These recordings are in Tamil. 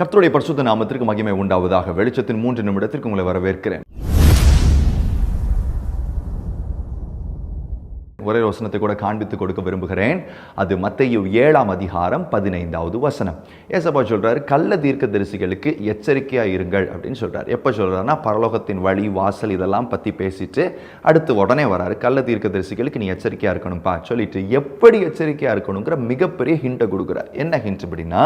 கர்த்தருடைய பரிசுத்த நாமத்திற்கு மகிமை உண்டாவதாக. வெளிச்சத்தின் மூன்று நிமிடத்திற்கு உங்களை வரவேற்கிறேன். ஒரே வசனத்தை கூட காண்பித்து கொடுக்க விரும்புகிறேன். அது மத்தையு ஏழாம் அதிகாரம் பதினைந்தாவது வசனம். ஏசப்பா சொல்கிறாரு கள்ள தீர்க்க தரிசிகளுக்கு எச்சரிக்கையாக இருங்கள் அப்படின்னு சொல்கிறார் எப்போ சொல்கிறாருன்னா பரலோகத்தின் வழி வாசல் இதெல்லாம் பற்றி பேசிட்டு அடுத்து உடனே வராரு. கள்ள தீர்க்க தரிசிகளுக்கு நீ எச்சரிக்கையாக இருக்கணும்ப்பா சொல்லிட்டு எப்படி எச்சரிக்கையாக இருக்கணுங்கிற மிகப்பெரிய ஹிண்டை கொடுக்குறார். என்ன ஹிண்ட் அப்படின்னா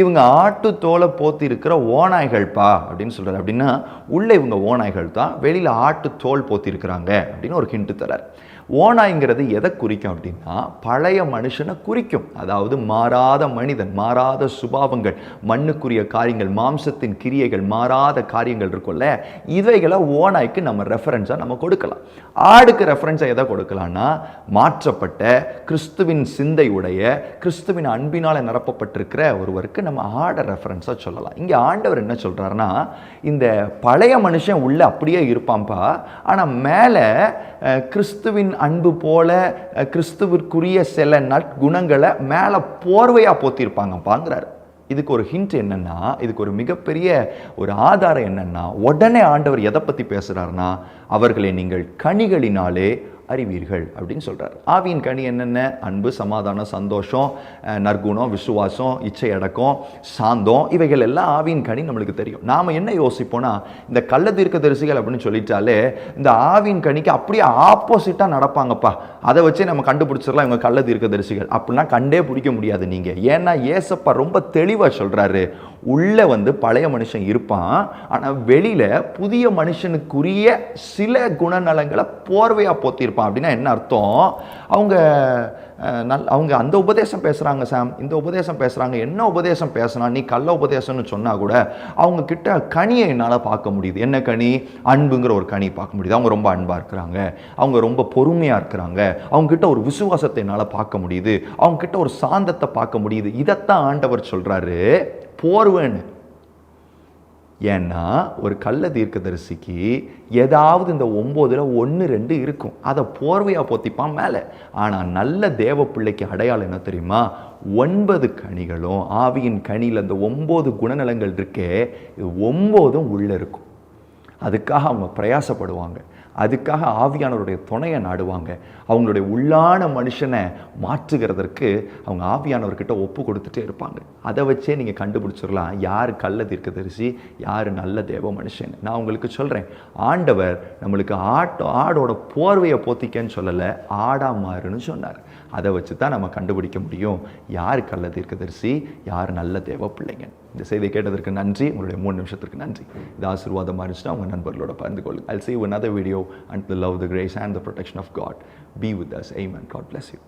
இவங்க ஆட்டு தோலை போத்தி இருக்கிற ஓநாய்கள்ப்பா அப்படின்னு சொல்கிறார் அப்படின்னா உள்ளே இவங்க ஓநாய்கள் தான் வெளியில் ஆட்டு தோல் போத்தி இருக்கிறாங்க அப்படின்னு ஒரு ஹிண்ட் தரார். ஓனாய்ங்கிறது எதை குறிக்கும் அப்படின்னா பழைய மனுஷனை குறிக்கும். அதாவது மாறாத மனிதன் மாறாத சுபாவங்கள் மண்ணுக்குரிய காரியங்கள் மாம்சத்தின் கிரியைகள் மாறாத காரியங்கள் இருக்கும்ல இவைகளை ஓனாய்க்கு நம்ம ரெஃபரன்ஸாக நம்ம கொடுக்கலாம். ஆடுக்கு ரெஃபரன்ஸாக எதை கொடுக்கலாம்னா மாற்றப்பட்ட கிறிஸ்துவின் சிந்தையுடைய கிறிஸ்துவின் அன்பினால் நிரப்பப்பட்டிருக்கிற ஒருவருக்கு நம்ம ஆடை ரெஃபரன்ஸாக சொல்லலாம். இங்கே ஆண்டவர் என்ன சொல்கிறாருன்னா இந்த பழைய மனுஷன் உள்ளே அப்படியே இருப்பான்ப்பா ஆனால் மேலே கிறிஸ்துவின் அன்பு போல கிறிஸ்துவிற்குரிய சில நற்குணங்களை மேலே போர்வையாக போத்திருப்பாங்க. பாங்கிறாரு இதுக்கு ஒரு ஹிண்ட் என்னென்னா இதுக்கு ஒரு மிகப்பெரிய ஒரு ஆதாரம் என்னென்னா உடனே ஆண்டவர் எதை பற்றி பேசுகிறாருன்னா அவர்களை நீங்கள் கனிகளினாலே அறிவீர்கள் அப்படின்னு சொல்கிறார் ஆவியின் கனி என்னென்ன? அன்பு சமாதானம் சந்தோஷம் நற்குணம் விசுவாசம் இச்சை அடக்கம் சாந்தம் இவைகள் எல்லாம் ஆவியின் கனி நம்மளுக்கு தெரியும். நாம் என்ன யோசிப்போம்னா இந்த கள்ள தீர்க்க தரிசிகள் அப்படின்னு சொல்லிட்டாலே இந்த ஆவியின் கனிக்கு அப்படியே ஆப்போசிட்டாக நடப்பாங்கப்பா. அதை வச்சே நம்ம கண்டுபிடிச்சிடலாம் இவங்க கள்ள தீர்க்க தரிசிகள் அப்படின்னா கண்டே பிடிக்க முடியாது நீங்கள் ஏன்னா ஏசப்பா ரொம்ப தெளிவாக சொல்கிறாரு உள்ளே வந்து பழைய மனுஷன் இருப்பான். ஆனால் வெளியில் புதிய மனுஷனுக்குரிய சில குணநலங்களை போர்வையாக போத்திருப்பான். அப்படின்னா என்ன அர்த்தம்? அவங்க நல் அவங்க அந்த உபதேசம் பேசுகிறாங்க சாம். இந்த உபதேசம் பேசுகிறாங்க என்ன உபதேசம் பேசுனா நீ கள்ள உபதேசம்னு சொன்னால் கூட அவங்க கிட்ட கனியை என்னால் பார்க்க முடியுது. என்ன கனி? அன்புங்கிற ஒரு கனி பார்க்க முடியுது. அவங்க ரொம்ப அன்பாக இருக்கிறாங்க. அவங்க ரொம்ப பொறுமையாக இருக்கிறாங்க. அவங்கக்கிட்ட ஒரு விசுவாசத்தை என்னால் பார்க்க முடியுது. அவங்கக்கிட்ட ஒரு சாந்தத்தை பார்க்க முடியுது. இதைத்தான் ஆண்டவர் சொல்கிறாரு போர்வேன்னு. ஏன்னா ஒரு கள்ள தீர்க்கதரிசிக்கு ஏதாவது இந்த ஒம்போதில் ஒன்று ரெண்டு இருக்கும். அதை போர்வையாக போத்திப்பான் மேலே. ஆனால் நல்ல தேவ பிள்ளைக்கு அடையாளம் என்ன தெரியுமா? ஒன்பது கனிகளும் ஆவியின் கனியில் அந்த ஒம்பது குணநலங்கள் இருக்கே இது ஒம்போதும் உள்ளே இருக்கும். அதுக்காக அவங்க பிரயாசப்படுவாங்க. அதுக்காக ஆவியானவருடைய துணையை நாடுவாங்க. அவங்களுடைய உள்ளான மனுஷனை மாற்றுகிறதற்கு அவங்க ஆவியானவர்கிட்ட ஒப்பு கொடுத்துட்டே இருப்பாங்க. அதை வச்சே நீங்கள் கண்டுபிடிச்சிடலாம். யார் கள்ள தீர்க்கதரிசி யார் நல்ல தேவ மனுஷன்? நான் உங்களுக்கு சொல்கிறேன் ஆண்டவர் நம்மளுக்கு ஆட்டோ ஆடோட போர்வையை போத்திக்கன்னு சொல்லலை ஆடா மாறுன்னு சொன்னார். அதை வச்சு தான் நம்ம கண்டுபிடிக்க முடியும். யார் கள்ள தீர்க்கதரிசி யார் நல்ல தேவ பிள்ளைங்க? இந்த செய்தி கேட்டதற்கு நன்றி. உங்களுடைய மூணு நிமிஷத்திற்கு நன்றி. இது ஆசீர்வாதமாக இருந்துச்சுன்னா உங்கள் நண்பர்களோட பகிர்ந்து கொள்ளுங்க I'll see you another video until the love, the grace and the protection of God be with us. Amen. God bless you.